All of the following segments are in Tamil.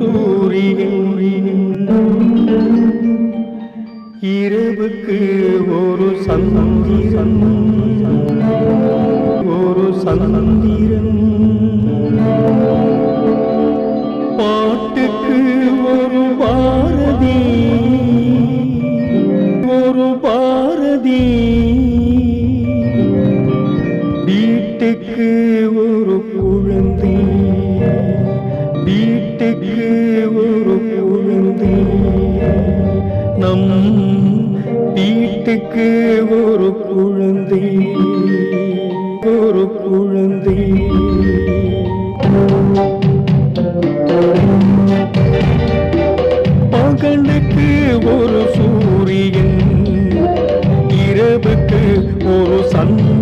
சூரியன் இரவுக்கு ஒரு சந்திரன். ஒரு சந்திரன். நம் வீட்டுக்கு ஒரு குழந்தை ஒரு குழந்தை. பகலுக்கு ஒரு சூரியன் இரவுக்கு ஒரு சன்.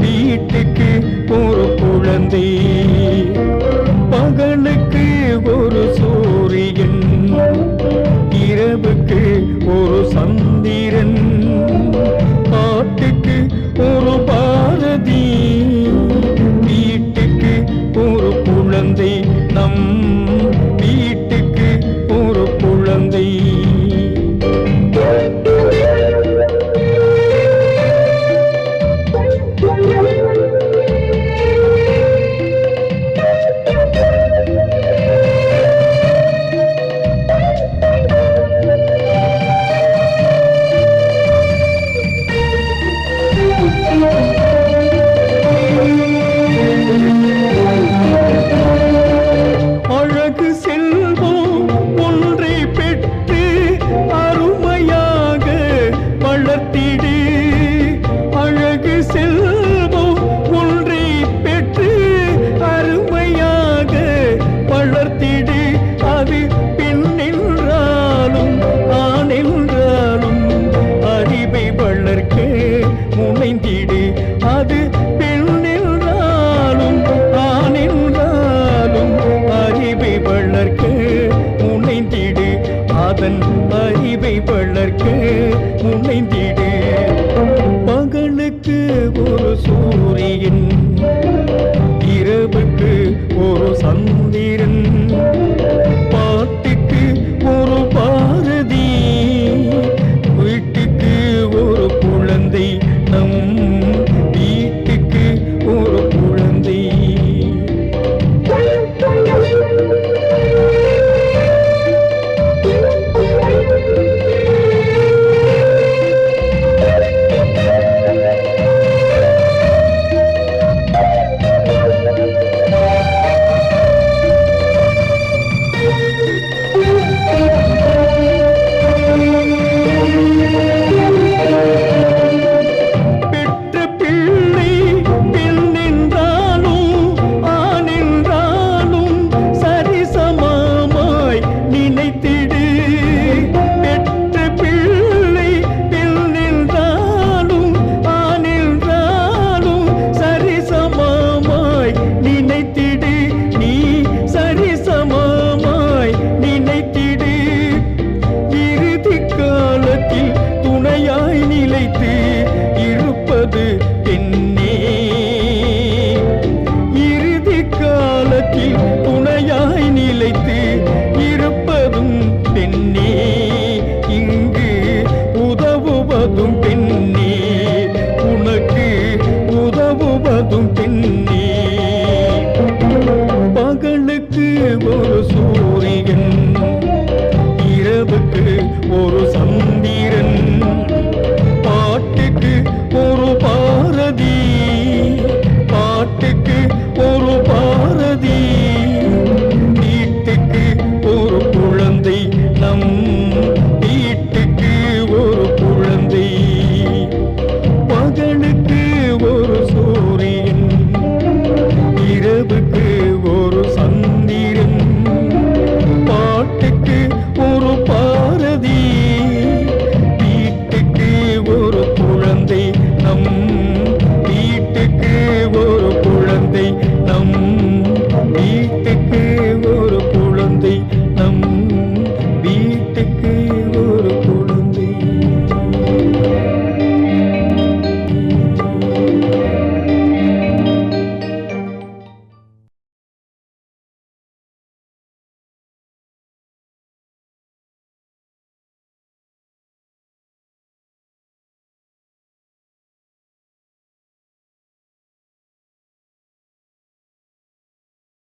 வீட்டுக்கு ஒரு குழந்தை பகலுக்கு ஒரு சூரியன் இரவுக்கு ஒரு சந்திரன் காட்டுக்கு என்றாலும் ஆண் என்றாலும் அறிவை வளர்க்க முனைந்திடு. அது பெண் என்றாலும் ஆண் என்றாலும் அறிவை வளர்க்க முனைந்திடு. அதன் அறிவை வளர்க்க முனைந்திடு. பகலுக்கு ஒரு சூரியன் இரவுக்கு ஒரு சந்த உதவுவதும் பெண்ணே